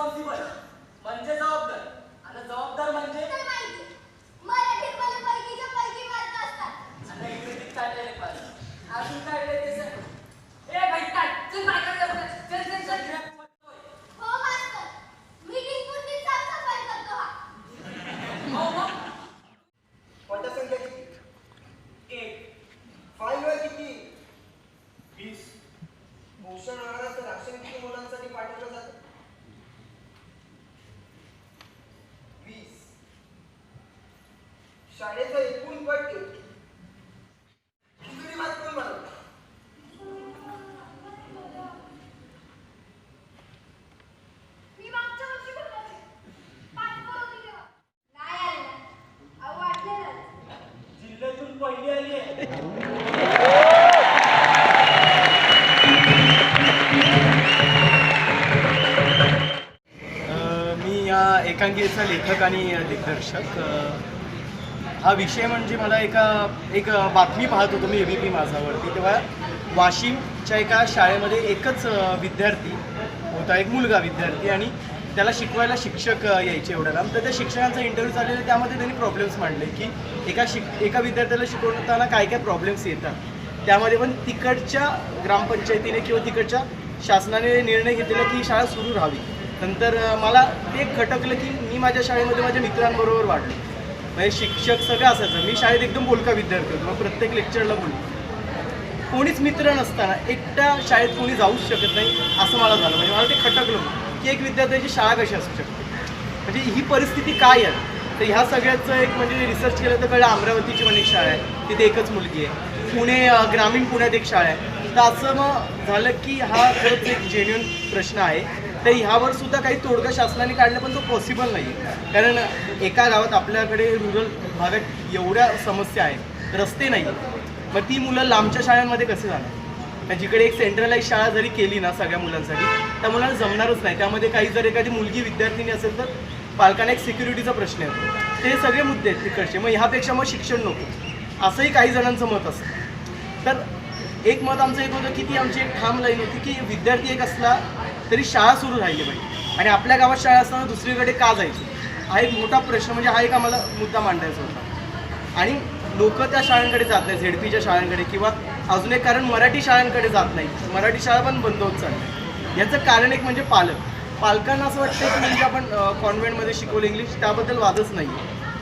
responsible शाळेचं एकूण पट खिचडी भात कोण बनवतं? जिल्ह्यातून पहिली आली आहे. एकांकिकेचा लेखक आणि दिग्दर्शक. हा विषय म्हणजे मला एका एक बातमी पाहत होतो मी ए बी पी माझावरती तेव्हा वाशिमच्या एका शाळेमध्ये एकच विद्यार्थी होता एक मुलगा विद्यार्थी आणि त्याला शिकवायला शिक्षक यायचे एवढ्या लांब. तर त्या शिक्षकांचा इंटरव्ह्यू चाललेला त्यामध्ये त्यांनी प्रॉब्लेम्स मांडले की एका शिक एका विद्यार्थ्याला शिकवताना काय काय प्रॉब्लेम्स येतात. त्यामध्ये पण तिकडच्या ग्रामपंचायतीने किंवा तिकडच्या शासनाने निर्णय घेतलेला की ही शाळा सुरू राहावी. नंतर मला ते खटकलं की मी माझ्या शाळेमध्ये माझ्या मित्रांबरोबर वाढलो. म्हणजे शिक्षक सगळं असायचं. मी शाळेत एकदम बोलका विद्यार्थी होतो. मग प्रत्येक लेक्चरला बोलतो कोणीच मित्र नसताना एकट्या शाळेत कोणी जाऊच शकत नाही असं मला झालं. म्हणजे मला ते खटकलं. की एक विद्यार्थ्याची शाळा कशी असू शकते? म्हणजे ही परिस्थिती काय आहे तर ह्या सगळ्याचं एक म्हणजे रिसर्च केलं तर कळलं अमरावतीची पण एक शाळा आहे. तिथे एकच मुलगी आहे. पुणे ग्रामीण पुण्यात एक शाळा आहे. तर असं मग झालं की हा खरंच एक जेन्युन प्रश्न आहे. तर ह्यावर सुद्धा काही तोडगा शासनाने काढलं पण तो पॉसिबल नाही. आहे कारण एका गावात आपल्याकडे रुरल भागात एवढ्या समस्या आहेत रस्ते नाही. मग ती मुलं लांबच्या शाळांमध्ये कसे जाणार? जिकडे एक सेंट्रलाइज शाळा जरी केली ना सगळ्या मुलांसाठी त्या मुलांना जमणारच नाही. त्यामध्ये काही जर एखादी मुलगी विद्यार्थिनी असेल तर पालकांना एक सिक्युरिटीचा प्रश्न येतो. ते सगळे मुद्दे आहेत तिकडचे. मग ह्यापेक्षा मग शिक्षण नको. असंही काही जणांचं मत असतं. तर एक मत आमचं एक होतं की ती आमची एक ठाम लाईन होती की विद्यार्थी एक असला तरी शाळा सुरू राहिली पाहिजे. आणि आपल्या गावात शाळा असताना दुसरीकडे का जायचं? हा एक मोठा प्रश्न म्हणजे हा एक आम्हाला मुद्दा मांडायचा होता. आणि लोक त्या शाळांकडे जात नाही झेडपीच्या शाळांकडे किंवा अजून एक कारण मराठी शाळांकडे जात नाही मराठी शाळा पण बंद होत चालली. याचं कारण एक म्हणजे पालक. पालकांना असं वाटतं की म्हणजे आपण कॉन्व्हेंटमध्ये शिकवलं इंग्लिश त्याबद्दल वादच नाही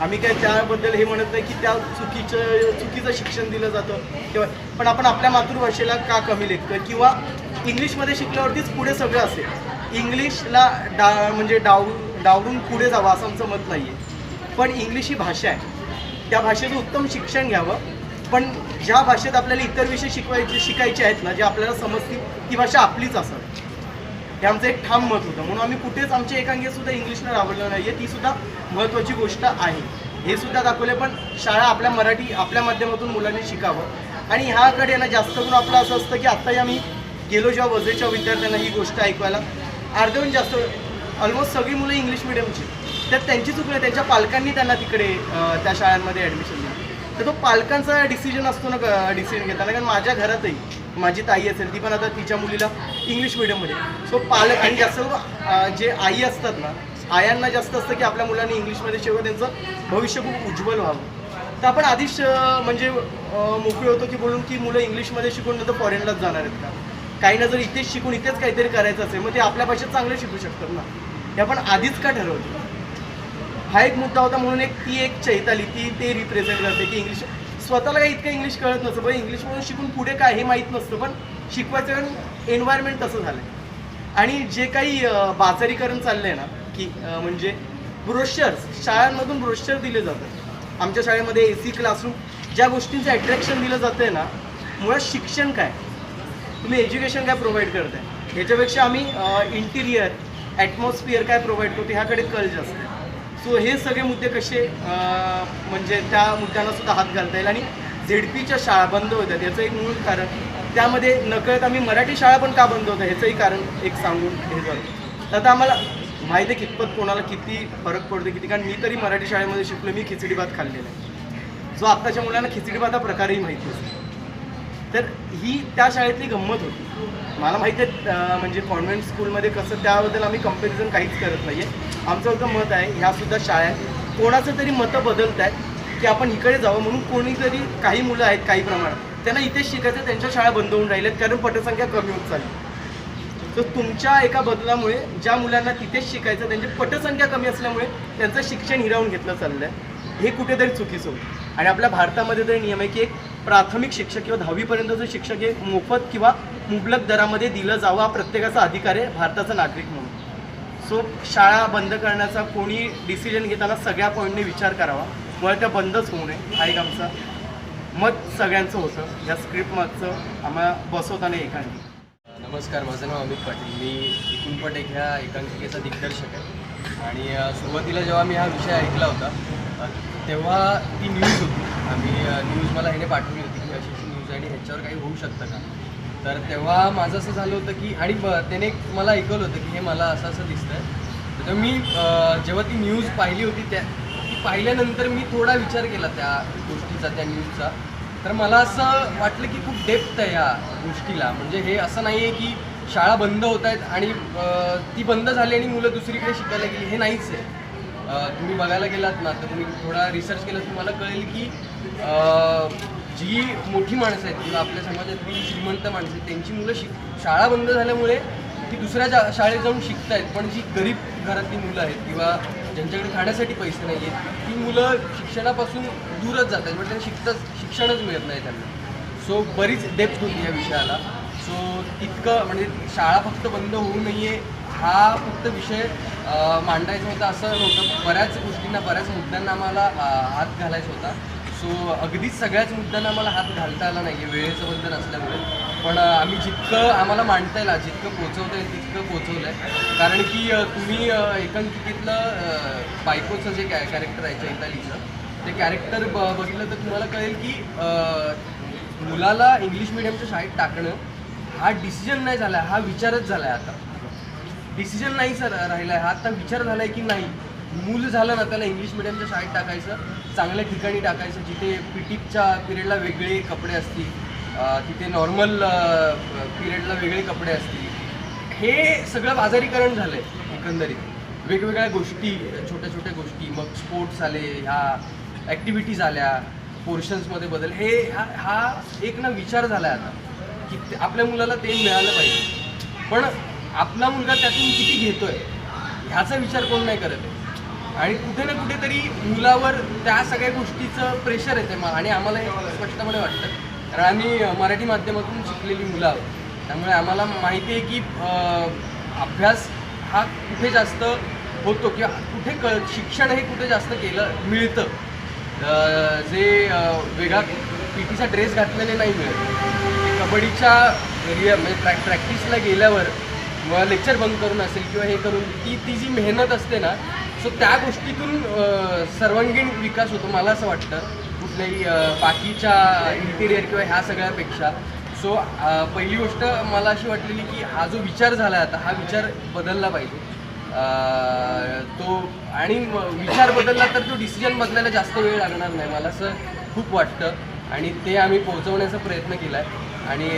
आम्ही काय त्याबद्दल हे म्हणत नाही की त्या चुकीचं चुकीचं शिक्षण दिलं जातं किंवा पण आपण आपल्या मातृभाषेला का कमी लेखतो किंवा इंग्लिशमध्ये शिकल्यावरतीच पुढे सगळं असेल. इंग्लिशला डा म्हणजे डाव डावरून पुढे जावं असं आमचं मत नाही आहे पण इंग्लिश ही भाषा आहे. त्या भाषेचं उत्तम शिक्षण घ्यावं. पण ज्या भाषेत आपल्याला इतर विषय शिकवायचे शिकायचे आहेत ना जे आपल्याला समजतील ती भाषा आपलीच असावी. हे आमचं एक ठाम मत होतं. म्हणून आम्ही कुठेच आमच्या एकांगी सुद्धा इंग्लिशला राबवलं नाही आहे ती सुद्धा महत्त्वाची गोष्ट आहे. हे सुद्धा दाखवले पण शाळा आपल्या मराठी आपल्या माध्यमातून मुलांनी शिकावं. आणि ह्याकडे ना जास्त करून आपलं असं असतं की आत्ताही आम्ही गेलो जेव्हा वजेच्या विद्यार्थ्यांना ही गोष्ट ऐकवायला अर्ध्याहून जास्त ऑलमोस्ट सगळी मुलं इंग्लिश मिडियमची तर त्यांची चूक त्यांच्या पालकांनी त्यांना तिकडे त्या शाळांमध्ये ॲडमिशन दिलं. तर तो पालकांचा डिसिजन असतो ना डिसिजन घेताना. कारण माझ्या घरातही माझी ताई असेल ती पण आता तिच्या मुलीला इंग्लिश मिडियममध्ये सो पालक आणि जास्त जे आई असतात ना आयांना जास्त असतं की आपल्या मुलांनी इंग्लिशमध्ये शिकवं त्यांचं भविष्य खूप उज्ज्वल व्हावं. तर आपण आधीच म्हणजे मोकळे होतो की बोलून की मुलं इंग्लिशमध्ये शिकून नंतर फॉरेनलाच जाणार आहेत का? काही ना जर इथेच शिकून इथेच काहीतरी करायचं असेल मग ते आपल्या भाषेत चांगलं शिकू शकतात ना. हे आपण आधीच का ठरवतो? हा एक मुद्दा होता म्हणून एक ती एक चैताली ती ते रिप्रेझेंट करते की इंग्लिश स्वतःला काही इतकं इंग्लिश कळत नसतं पण इंग्लिशमधून शिकून पुढे काय हे माहीत नसतं पण शिकवायचं कारण एन्व्हायरमेंट तसं झालं आणि जे काही बाजारीकरण चाललं आहे ना की म्हणजे ब्रोशर्स शाळांमधून ब्रोशर दिले जातात. आमच्या शाळेमध्ये ए सी क्लासरूम ज्या गोष्टींचं अट्रॅक्शन दिलं जातं आहे ना मुळात शिक्षण काय? तुम्ही एज्युकेशन काय प्रोव्हाइड करताय? ह्याच्यापेक्षा आम्ही इंटिरियर ॲटमॉस्फिअर काय प्रोव्हाइड करतो ह्याकडे कल जास्त आहे. सो हे सगळे मुद्दे कसे म्हणजे त्या मुद्द्यांना सुद्धा हात घालता येईल. आणि झेडपीच्या शाळा बंद होत्या याचं एक मूळ कारण. त्यामध्ये नकळत आम्ही मराठी शाळा पण का बंद होतं ह्याचंही कारण एक सांगून हे झालं. तर आता आम्हाला माहिती आहे कितपत कोणाला किती फरक पडतो किती. कारण मी तरी मराठी शाळेमध्ये शिकलो मी खिचडी भात खाल्लेला आहे. जो आत्ताच्या मुलांना खिचडी भात हा प्रकारही माहिती असतो तर ही त्या शाळेतली गंमत होती. मला माहिती आहे म्हणजे कॉन्व्हेंट स्कूलमध्ये कसं त्याबद्दल आम्ही कंपॅरिझन काहीच करत नाही आहे आमचं फक्त मत आहे ह्यासुद्धा शाळा आहे. कोणाचं तरी मतं बदलत आहेत की आपण इकडे जावं म्हणून कोणीतरी काही मुलं आहेत काही प्रमाणात. त्यांना इथेच शिकायचं त्यांच्या शाळा बंद होऊन राहिल्यात कारण पटसंख्या कमी होत चालली. तर तुमच्या एका बदलामुळे ज्या मुलांना तिथेच शिकायचं त्यांची पटसंख्या कमी असल्यामुळे त्यांचं शिक्षण हिरावून घेतलं चाललं आहे हे कुठेतरी चुकीचं होतं. आणि आपल्या भारतामध्ये तरी नियम आहे की एक प्राथमिक शिक्षक किंवा दहावीपर्यंतचं शिक्षक हे मोफत किंवा मुबलक दरामध्ये दिलं जावं हा प्रत्येकाचा अधिकार आहे भारताचा नागरिक म्हणून. सो शाळा बंद करण्याचा कोणी डिसिजन घेताना सगळ्या पॉईंटने विचार करावा. मुळे त्या बंदच होऊ नये. हा एक आमचा मत सगळ्यांचं होतं. या स्क्रिप्टमागचं आम्हाला बसवताना एकांनी. नमस्कार. माझं नाव अमित पाटील. मी एकुणपट एक ह्या एकांकिकेचा दिग्दर्शक आहे. आणि सुरुवातीला जेव्हा मी हा विषय ऐकला होता तेव्हा ती न्यूज होती. आम्ही न्यूज मला ह्याने पाठवली होती की अशी अशी न्यूज आहे आणि ह्याच्यावर काही होऊ शकतं का? तर तेव्हा माझं असं झालं होतं की आणि त्याने मला ऐकवलं होतं की हे मला असं असं दिसतंय. तर मी जेव्हा ती न्यूज पाहिली होती त्या ती पाहिल्यानंतर मी थोडा विचार केला त्या गोष्टीचा त्या न्यूजचा तर मला असं वाटलं की खूप डेप्थ आहे या गोष्टीला. म्हणजे हे असं नाही आहे की शाळा बंद होत आहेत आणि ती बंद झाली आणि मुलं दुसरीकडे शिकायला गेली. हे नाहीच आहे. तुम्ही बघायला गेलात ना तर तुम्ही थोडा रिसर्च केला तुम्हाला कळेल की जी मोठी माणसं आहेत किंवा आपल्या समाजातली श्रीमंत माणसं आहेत त्यांची मुलं शिक शाळा बंद झाल्यामुळे ती दुसऱ्या जा शाळेत जाऊन शिकत आहेत पण जी गरीब घरातली मुलं आहेत किंवा ज्यांच्याकडे खाण्यासाठी पैसे नाही आहेत ती मुलं शिक्षणापासून दूरच जात आहेत म्हणजे त्यांना शिकताच शिक्षणच मिळत नाही त्यांना. सो बरीच डेप्थ होती या विषयाला. सो तितकं म्हणजे शाळा फक्त बंद होऊ नये हा फक्त विषय मांडायचा होता असं नव्हतं. बऱ्याच गोष्टींना बऱ्याच मुद्द्यांना आम्हाला हात घालायचा होता. सो अगदीच सगळ्याच मुद्द्यांना आम्हाला हात घालता आला नाही आहे वेळेचं बंधन असल्यामुळे. पण आम्ही जितकं आम्हाला मांडता येईल जितकं पोचवता येईल तितकं पोचवलं आहे कारण की तुम्ही एकांकिकेतलं बायकोचं जे कॅ कॅरेक्टर आहे चैतालीचं ते कॅरेक्टर ब बघितलं तर तुम्हाला कळेल की मुलाला इंग्लिश मिडियमच्या शाळेत टाकणं हा डिसिजन नाही झाला हा विचारच झाला आहे आता. डिसिजन नाही सर राहिला आहे हा आता विचार झाला आहे की नाही? मूल झालं ना त्याला इंग्लिश मिडियमच्या शाळेत टाकायचं चांगल्या ठिकाणी टाकायचं जिथे पी टीपच्या पिरियडला वेगळे कपडे असतील तिथे नॉर्मल पिरियडला वेगळे कपडे असतील. हे सगळं बाजारीकरण झालं आहे एकंदरीत. वेगवेगळ्या गोष्टी छोट्या छोट्या गोष्टी मग स्पोर्ट्स आले ह्या ॲक्टिव्हिटीज आल्या पोर्शन्समध्ये बदल. हे हा हा एक ना विचार झाला आहे आता की ते- आपल्या मुलाला ते मिळालं पाहिजे. पण आपला मुलगा त्यातून किती घेतोय ह्याचा विचार कोण नाही करत आहे. आणि कुठे ना कुठेतरी मुलावर त्या सगळ्या गोष्टीचं प्रेशर येते मग आणि आम्हाला हे स्पष्टपणे वाटतं. कारण आम्ही मराठी माध्यमातून शिकलेली मुलं आहोत. त्यामुळे आम्हाला माहिती आहे की अभ्यास हा कुठे जास्त होतो किंवा कुठे क शिक्षण हे कुठे जास्त केलं मिळतं. जे वेगळा पी टीचा ड्रेस घातल्याने नाही मिळत. कबड्डीच्या रिअ म्हणजे प्रॅ प्रॅक्टिसला गेल्यावर किंवा लेक्चर बंद करून असेल किंवा हे करून ती ती जी मेहनत असते ना सो त्या गोष्टीतून सर्वांगीण विकास होतो मला असं वाटतं. कुठल्याही बाकीच्या इंटिरियर किंवा ह्या सगळ्यापेक्षा. सो पहिली गोष्ट मला अशी वाटलेली की हा जो विचार झाला आहे आता हा विचार बदलला पाहिजे. तो आणि विचार बदलला तर तो डिसिजन बदलायला जास्त वेळ लागणार नाही मला असं खूप वाटतं. आणि ते आम्ही पोहोचवण्याचा प्रयत्न केला आहे आणि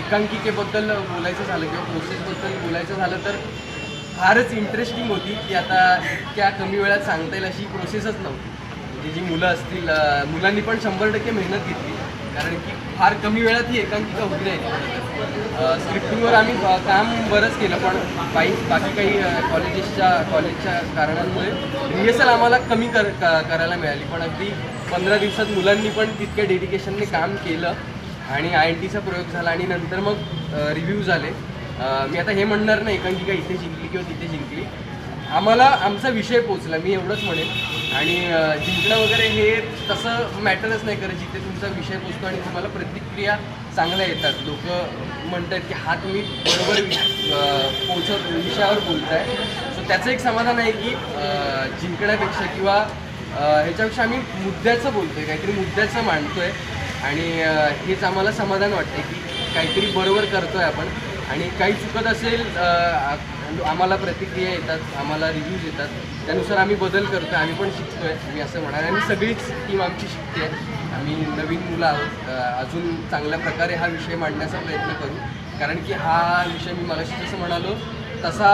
एकांकिकेबद्दल बोलायचं झालं किंवा प्रोसेसबद्दल बोलायचं झालं तर फारच इंटरेस्टिंग होती की आता इतक्या कमी वेळात सांगता येईल अशी प्रोसेसच नव्हती. म्हणजे जी मुलं असतील मुलांनी पण शंभर टक्के मेहनत घेतली. कारण की फार कमी वेळात ही एकांकिका होती नाही स्क्रिप्टिंगवर आम्ही काम बरंच केलं पण बाई बाकी काही कॉलेजेसच्या कॉलेजच्या कारणांमुळे रिहर्सल आम्हाला कमी कर क- करायला मिळाली. पण अगदी पंधरा दिवसात मुलांनी पण तितक्या डेडिकेशनने काम केलं आणि आय एन टीचा प्रयोग झाला आणि नंतर मग रिव्ह्यू झाले. मी आता हे म्हणणार नाही एकांकिका इथे जिंकली किंवा तिथे जिंकली. आम्हाला आमचा विषय पोचला मी एवढंच म्हणेन. आणि जिंकणं वगैरे हे तसं मॅटरच नाही करत जिथे तुमचा विषय पोचतो आणि तुम्हाला प्रतिक्रिया चांगल्या येतात. लोक म्हणतात की हा तुम्ही बरोबर पोचत विषयावर बोलताय. सो त्याचं एक समाधान आहे की जिंकण्यापेक्षा किंवा ह्याच्यापेक्षा आम्ही मुद्द्याचं बोलतोय काहीतरी मुद्द्याचं मांडतोय. आणि हेच आम्हाला समाधान वाटतंय की काहीतरी बरोबर करतोय आपण. आणि काही चुकत असेल आम्हाला प्रतिक्रिया येतात आम्हाला रिव्ह्यूज येतात त्यानुसार आम्ही बदल करतो आम्ही पण शिकतोय मी असं म्हणाल आणि सगळीच टीम आमची शिकते आम्ही नवीन मुलं आहोत. अजून चांगल्या प्रकारे हा विषय मांडण्याचा प्रयत्न करू. कारण की हा विषय मी मगाशी जसं म्हणालो तसा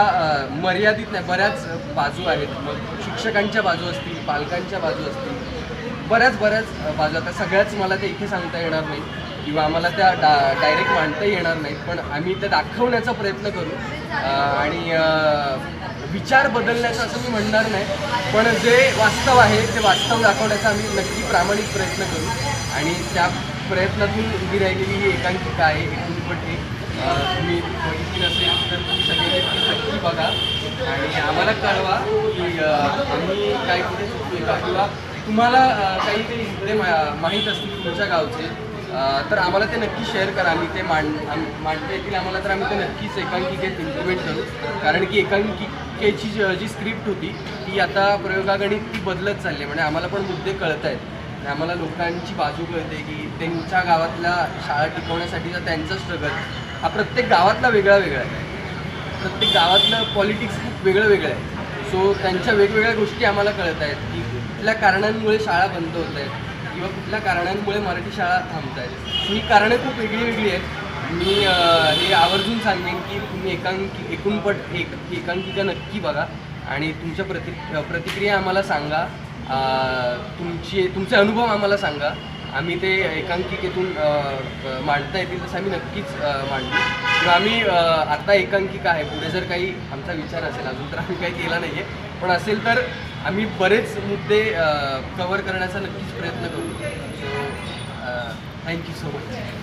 मर्यादित नाही. बऱ्याच बाजू आहेत. मग शिक्षकांच्या बाजू असतील पालकांच्या बाजू असतील बऱ्याच बऱ्याच बाजू आता सगळ्याच मला ते इथे सांगता येणार नाही किंवा आम्हाला त्या डा डायरेक्ट मांडता येणार नाहीत पण आम्ही त्या दाखवण्याचा प्रयत्न करू. आणि विचार बदलण्याचं असं मी म्हणणार नाही पण जे वास्तव आहे ते वास्तव दाखवण्याचा आम्ही नक्की प्रामाणिक प्रयत्न करू. आणि त्या प्रयत्नातून उभी राहिलेली ही एकांकिका आहे एकुणपट तुम्ही बघितली नसेल तर तुम्ही सगळे नक्की बघा. आणि आम्हाला कळवा की आम्ही काय कुठे चुकलोय का किंवा तुम्हाला काही काही मुद्दे मा- माहीत असतील तुमच्या गावचे. तर आम्हाला ते नक्की शेअर करा. आम्ही ते मांड मांडता येतील. आम्हाला तर आम्ही ते नक्कीच एकांकिकेत इम्प्लिमेंट करू. कारण की एकांकिकेची जी जी स्क्रिप्ट होती ती आता प्रयोगागणित ती बदलत चालली आहे. म्हणजे आम्हाला पण मुद्दे कळत आहेत. आणि आम्हाला लोकांची बाजू कळते की त्यांच्या गावातल्या शाळा टिकवण्यासाठीचा त्यांचा स्ट्रगल हा प्रत्येक गावातला वेगळा वेगळा आहे. प्रत्येक गावातलं पॉलिटिक्स खूप वेगळं वेगळं आहे. सो त्यांच्या वेगवेगळ्या गोष्टी आम्हाला कळत आहेत की कुठल्या कारणांमुळे शाळा बंद होत आहेत. किंवा कुठल्या कारणांमुळे मराठी शाळा थांबत आहेत ही कारणं खूप वेगळी वेगळी आहेत. मी हे आवर्जून सांगेन की तुम्ही एकांकी एकूणपट एक एकांकिका नक्की बघा. आणि तुमच्या प्रति प्रतिक्रिया आम्हाला सांगा. तुमचे तुमची तुमचे अनुभव आम्हाला सांगा. आम्ही ते एकांकिकेतून मांडता येतील तसं आम्ही नक्कीच मांडतो मांडू. किंवा आम्ही आत्ता एकांकिका आहे. पुढे जर काही आमचा विचार असेल अजून तर आम्ही काही केला नाही आहे पण असेल तर आम्ही बरेच मुद्दे कवर करण्याचा नक्कीच प्रयत्न करू. So thank you so much